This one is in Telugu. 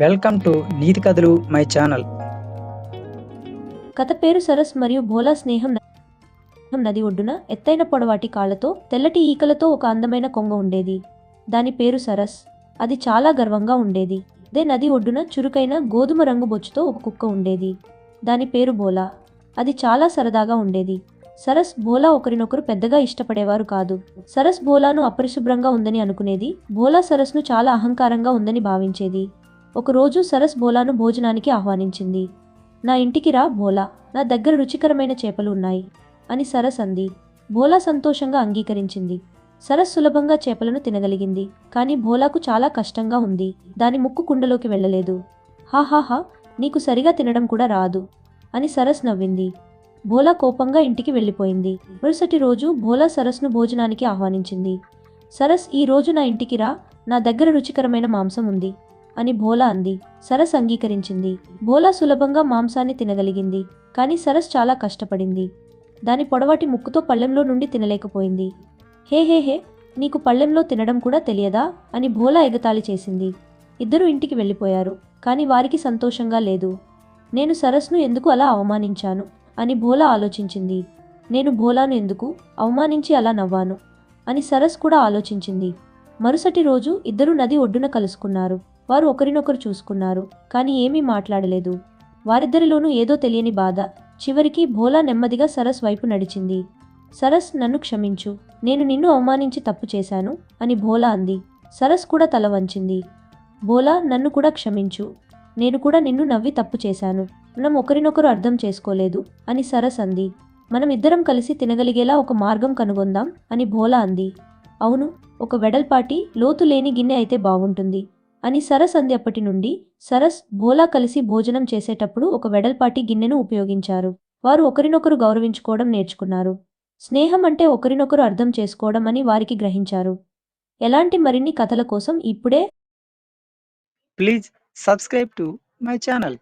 వెల్కమ్ టు నీతి కథలు మై ఛానల్. కథ పేరు సరస్ మరియు భోలా స్నేహం నది ఒడ్డున ఎత్తైన పొడవాటి కాళ్ళతో తెల్లటి ఈకలతో ఒక అందమైన కొంగ ఉండేది. దాని పేరు సరస్. అది చాలా గర్వంగా ఉండేది. అదే నది ఒడ్డున చురుకైన గోధుమ రంగు బొచ్చుతో ఒక కుక్క ఉండేది. దాని పేరు బోలా అది చాలా సరదాగా ఉండేది. సరస్ బోలా ఒకరినొకరు పెద్దగా ఇష్టపడేవారు కాదు. సరస్ బోలాను అపరిశుభ్రంగా ఉందని అనుకునేది భోలా సరస్ను చాలా అహంకారంగా ఉందని భావించేది. ఒకరోజు సరస్ బోలాను భోజనానికి ఆహ్వానించింది. నా ఇంటికి రా భోలా నా దగ్గర రుచికరమైన చేపలు ఉన్నాయి అని సరస్ అంది. భోలా సంతోషంగా అంగీకరించింది. సరస్ సులభంగా చేపలను తినగలిగింది కానీ భోలాకు చాలా కష్టంగా ఉంది. దాని ముక్కు కుండలోకి వెళ్ళలేదు. హాహాహా నీకు సరిగా తినడం కూడా రాదు అని సరస్ నవ్వింది. భోలా కోపంగా ఇంటికి వెళ్ళిపోయింది. మరుసటి రోజు భోలా సరస్ను భోజనానికి ఆహ్వానించింది. సరస్ ఈ రోజు నా ఇంటికి రా నా దగ్గర రుచికరమైన మాంసం ఉంది. అని భోలా అంది. సరస్ అంగీకరించింది. భోలా సులభంగా మాంసాన్ని తినగలిగింది. కానీ సరస్ చాలా కష్టపడింది. దాని పొడవాటి ముక్కుతో పళ్ళెంలో నుండి తినలేకపోయింది. హే హే హే నీకు పళ్ళెంలో తినడం కూడా తెలియదా? అని భోలా ఎగతాళి చేసింది. ఇద్దరూ ఇంటికి వెళ్ళిపోయారు. కానీ వారికి సంతోషంగా లేదు. నేను సరస్ను ఎందుకు అలా అవమానించాను? అని భోలా ఆలోచించింది. నేను భోలాను ఎందుకు? అవమానించి అలా నవ్వాను. అని సరస్ కూడా ఆలోచించింది. మరుసటి రోజు ఇద్దరు నది ఒడ్డున కలుసుకున్నారు. వారు ఒకరినొకరు చూసుకున్నారు కానీ ఏమీ మాట్లాడలేదు. వారిద్దరిలోనూ ఏదో తెలియని బాధ. చివరికి భోలా నెమ్మదిగా సరస్ వైపు నడిచింది. సరస్ నన్ను క్షమించు. నేను నిన్ను అవమానించి తప్పు చేశాను అని భోలా అంది. సరస్ కూడా తల వంచింది. భోలా నన్ను కూడా క్షమించు. నేను కూడా నిన్ను నవ్వి తప్పు చేశాను. మనం ఒకరినొకరు అర్థం చేసుకోలేదు అని సరస్ అంది. మనం ఇద్దరం కలిసి తినగలిగేలా ఒక మార్గం కనుగొందాం అని భోలా అంది. అవును ఒక వెడల్పాటి లోతు లేని గిన్నె అయితే బాగుంటుంది అని సరస్ అంది అప్పటి నుండి సరస్ భోలా కలిసి భోజనం చేసేటప్పుడు ఒక వెడల్పాటి గిన్నెను ఉపయోగించారు. వారు ఒకరినొకరు గౌరవించుకోవడం నేర్చుకున్నారు. స్నేహం అంటే ఒకరినొకరు అర్థం చేసుకోవడం అని వారికి గ్రహించారు. ఎలాంటి మరిన్ని కథల కోసం ఇప్పుడే please subscribe to my channel.